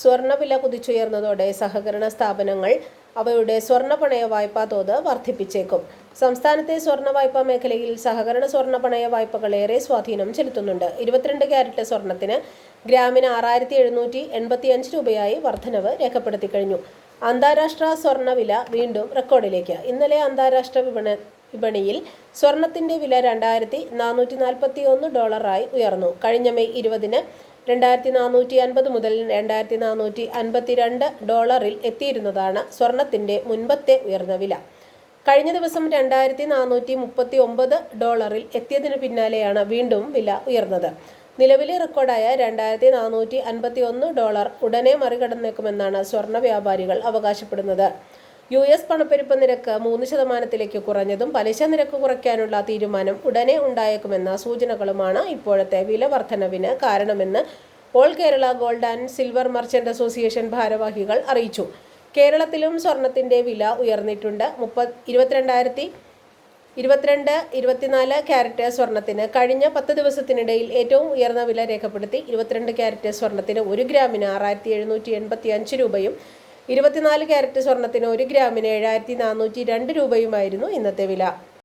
സ്വർണവില കുതിച്ചുയർന്നതോടെ സഹകരണ സ്ഥാപനങ്ങൾ അവയുടെ സ്വർണ പണയ വായ്പാ തോത് വർദ്ധിപ്പിച്ചേക്കും. സംസ്ഥാനത്തെ സ്വർണ വായ്പാ മേഖലയിൽ സഹകരണ സ്വർണ പണയ വായ്പകൾ ഏറെ സ്വാധീനം ചെലുത്തുന്നുണ്ട്. ഇരുപത്തിരണ്ട് ക്യാരറ്റ് സ്വർണത്തിന് ഗ്രാമിന് ആറായിരത്തി എഴുന്നൂറ്റി എൺപത്തി അഞ്ച് രൂപയായി വർധനവ് രേഖപ്പെടുത്തി കഴിഞ്ഞു. അന്താരാഷ്ട്ര സ്വർണവില വീണ്ടും റെക്കോർഡിലേക്ക്. ഇന്നലെ അന്താരാഷ്ട്ര വിപണ വിപണിയിൽ സ്വർണത്തിന്റെ വില രണ്ടായിരത്തി നാനൂറ്റി നാൽപ്പത്തി ഒന്ന് ഡോളറായി ഉയർന്നു. കഴിഞ്ഞ മെയ് ഇരുപതിന് രണ്ടായിരത്തി നാനൂറ്റി അൻപത് മുതൽ രണ്ടായിരത്തി നാനൂറ്റി അൻപത്തിരണ്ട് ഡോളറിൽ എത്തിയിരുന്നതാണ് സ്വർണത്തിന്റെ മുൻപത്തെ ഉയർന്ന വില. കഴിഞ്ഞ ദിവസം രണ്ടായിരത്തി നാനൂറ്റി മുപ്പത്തി ഒമ്പത് ഡോളറിൽ എത്തിയതിനു പിന്നാലെയാണ് വീണ്ടും വില ഉയർന്നത്. നിലവിലെ റെക്കോർഡായ രണ്ടായിരത്തി നാനൂറ്റി അൻപത്തി ഒന്ന് ഡോളർ ഉടനെ മറികടന്നേക്കുമെന്നാണ് സ്വർണ വ്യാപാരികൾ അവകാശപ്പെടുന്നത്. യു എസ് പണപ്പെരുപ്പ നിരക്ക് മൂന്ന് ശതമാനത്തിലേക്ക് കുറഞ്ഞതും പലിശ നിരക്ക് കുറയ്ക്കാനുള്ള തീരുമാനം ഉടനെ ഉണ്ടായേക്കുമെന്ന സൂചനകളുമാണ് ഇപ്പോഴത്തെ വില വർധനവിന് കാരണമെന്ന് all Kerala gold and silver merchant association ഭാരവാഹികൾ അറിയിച്ചു. കേരളത്തിലും സ്വർണത്തിന്റെ വില ഉയർന്നിട്ടുണ്ട്. മുപ്പത് ഇരുപത്തിരണ്ടായിരത്തി ഇരുപത്തിരണ്ട് ഇരുപത്തിനാല് ക്യാരറ്റ് സ്വർണത്തിന് കഴിഞ്ഞ പത്ത് ദിവസത്തിനിടയിൽ ഏറ്റവും ഉയർന്ന വില രേഖപ്പെടുത്തി ഇരുപത്തിരണ്ട് ക്യാരറ്റ് സ്വർണത്തിന് ഒരു ഗ്രാമിന് ആറായിരത്തി എഴുന്നൂറ്റി എൺപത്തി അഞ്ച് രൂപയും ഇരുപത്തിനാല് ക്യാരറ്റ് സ്വർണത്തിന് ഒരു ഗ്രാമിന് ഏഴായിരത്തി നാനൂറ്റി രണ്ട് രൂപയുമായിരുന്നു ഇന്നത്തെ വില.